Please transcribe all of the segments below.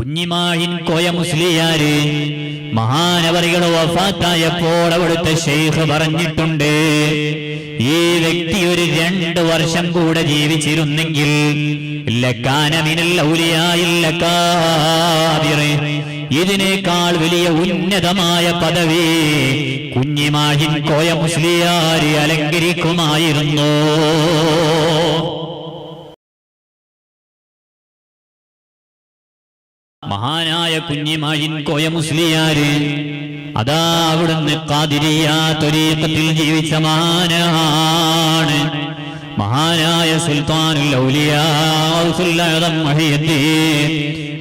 കുഞ്ഞിമാഹിൻ കോയ മുസ്ലിയാര് മഹാനവറികൾ വഫാത്തായപ്പോൾ അവിടുത്തെ ഷെയ്ഖ് പറഞ്ഞിട്ടുണ്ട്. ഈ വ്യക്തി ഒരു രണ്ട് വർഷം കൂടെ ജീവിച്ചിരുന്നെങ്കിൽ ഇതിനേക്കാൾ വലിയ ഉന്നതമായ പദവി കുഞ്ഞിമാഹിൻ കോയ മുസ്ലിയാര് അലങ്കരിക്കുമായിരുന്നു. മഹാനായ കുഞ്ഞിമായിൻ കോയ മുസ്ലിയാര് അതാ അവിടുന്ന് കാതിരിയാത്തൊരീത്തത്തിൽ ജീവിച്ച മഹാനാണ്. മഹാനായ സുൽത്താനുൽ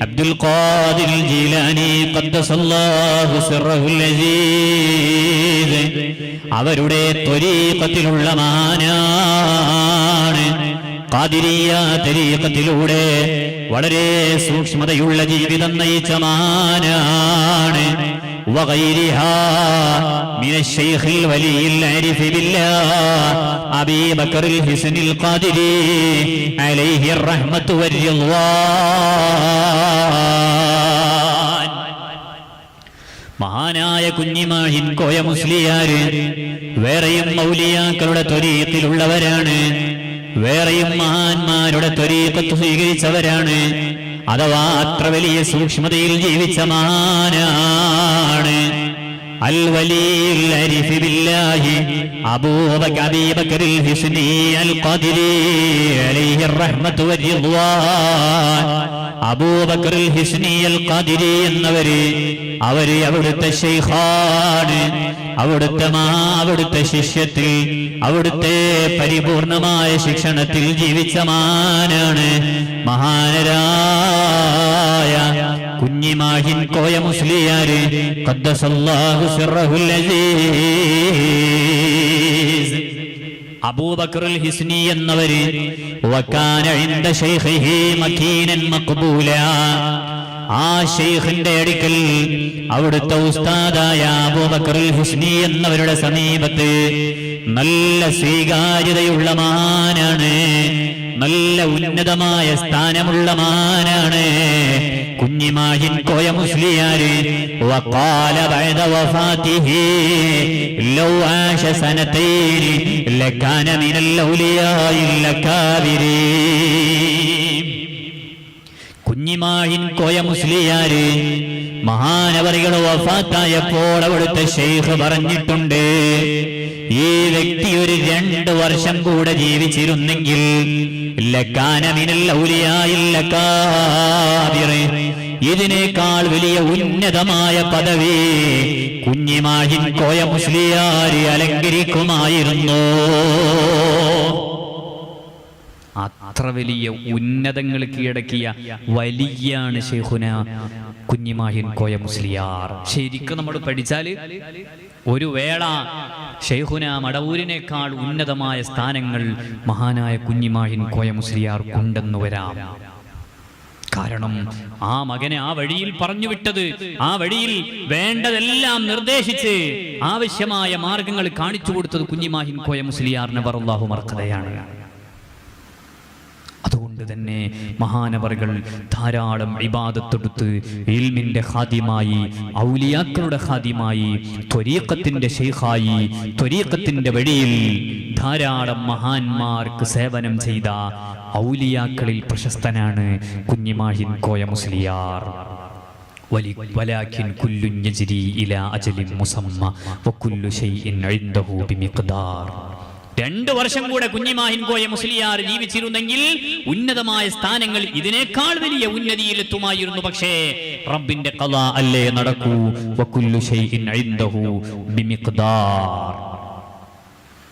അബ്ദുൽ ഖാദിർ ജീലാനി അവരുടെ ത്വരീക്കത്തിലുള്ള മഹാനാണ് കാതിരിയ തരീക്കത്തിലൂടെ വളരെ സൂക്ഷ്മതയുള്ള ജീവിതം നയിച്ച മാനാണ്. മഹാനായ കുഞ്ഞിമാഹിൻ കോയ മുസ്ലിയാര് വേറെയും മൗലിയാക്കളുടെ ത്വരീയത്തിലുള്ളവരാണ് വേറെയും മഹാന്മാരുടെ ത്വരീക്കത്ത് സ്വീകരിച്ചവരാണ്. അഥവാ അത്ര വലിയ സൂക്ഷ്മതയിൽ ജീവിച്ച മഹാനാണ്. എന്നവര് അവർ അവിടുത്തെ അവിടുത്തെ മാ അവിടുത്തെ ശിഷ്യത്തിൽ അവിടുത്തെ പരിപൂർണമായ ശിക്ഷണത്തിൽ ജീവിച്ച മാനാണ് മഹാനരായ കുഞ്ഞിമാഹിൻ കോയ മുസ്ലിയാര്. ഖദ്ദസല്ലാഹു സിർറഹുൽ അസീസ്. അബൂബക്കറുൽ ഹിസ്നി എന്നവര് ശൈഖിഹി ആ ഷെയ്ഖിന്റെ അടുക്കൽ അവിടുത്തെ ഉസ്താദായ അബൂബക്കറുൽ ഹിസ്നി എന്നവരുടെ സമീപത്ത് നല്ല സ്വീകാര്യതയുള്ള മാനാണ് നല്ല ഉന്നതമായ സ്ഥാനമുള്ള മാനാണ് കുഞ്ഞിമാഹിൻ കോയ മുസ്ലിയാര് وقال بعد وفاته لو عاش سنتين لكان من الأولياء الأكابرين കുഞ്ഞിമാഹിൻ കോയ മുസ്ലിയാര് മഹാനവറികൾ വഫാത്തായപ്പോൾ അവിടുത്തെ ഷെയ്ഖ് പറഞ്ഞിട്ടുണ്ട് ഈ വ്യക്തി ഒരു രണ്ട് വർഷം കൂടെ ജീവിച്ചിരുന്നെങ്കിൽ. ഇതിനേക്കാൾ വലിയ ഉന്നതമായ പദവി കുഞ്ഞിമാഹിൻ കോയ മുസ്ലിയാര് അലങ്കരിക്കുമായിരുന്നു അത്ര വലിയ ഉന്നതങ്ങൾ കീഴടക്കിയ വലിയാണ് ഷെയ്ഖുന കുഞ്ഞിമാഹിൻ കോയ മുസ്ലിയാർ. ശരിക്കും നമ്മൾ പഠിച്ചാൽ ഒരു വേള ഷെയ്ഖുന മടവൂരിനേക്കാൾ ഉന്നതമായ സ്ഥാനങ്ങൾ മഹാനായ കുഞ്ഞിമാഹിൻ കോയ മുസ്ലിയാർ ഉണ്ടെന്ന് വരാം. കാരണം ആ മകനെ ആ വഴിയിൽ പറഞ്ഞു വിട്ടത് ആ വഴിയിൽ വേണ്ടതെല്ലാം നിർദ്ദേശിച്ച് ആവശ്യമായ മാർഗങ്ങൾ കാണിച്ചു കൊടുത്തത് കുഞ്ഞിമാഹിൻ കോയ മുസ്ലിയാറിനെ പറല്ലാഹു മർക്കതയാണ് അതുകൊണ്ട് തന്നെ മഹാനവറുകൾ ധാരാളം ഇബാദത്തെടുത്ത് ഇൽമിന്റെ ഹാദ്യമായി ഔലിയാക്കളുടെ ഹാദ്യമായി ത്വരീക്കത്തിന്റെ ഷെയ്ഖായി ത്വരീക്കത്തിന്റെ വഴിയിൽ ധാരാളം മഹാന്മാർക്ക് സേവനം ചെയ്ത ഔലിയാക്കളിൽ പ്രശസ്തനാണ് കുഞ്ഞിമാഹിൻ കോയ മുസ്ലിയാർ. കുല്ലു യജ്രി ഇലാ അജലിൻ മുസമ്മ വകുല്ലു ഷൈഇൻ ഇൻദഹു ബിമിഖ്ദാർ. രണ്ട് വർഷം കൂടെ കുഞ്ഞിമാഹിൻ കോയ മുസ്ലിയാർ ജീവിച്ചിരുന്നെങ്കിൽ ഉന്നതമായ സ്ഥാനങ്ങൾ ഇതിനേക്കാൾ വലിയ ഉന്നതിയിലെത്തുമായിരുന്നു. പക്ഷേ റബ്ബിന്റെ കഥ അല്ലേ നടക്കൂ?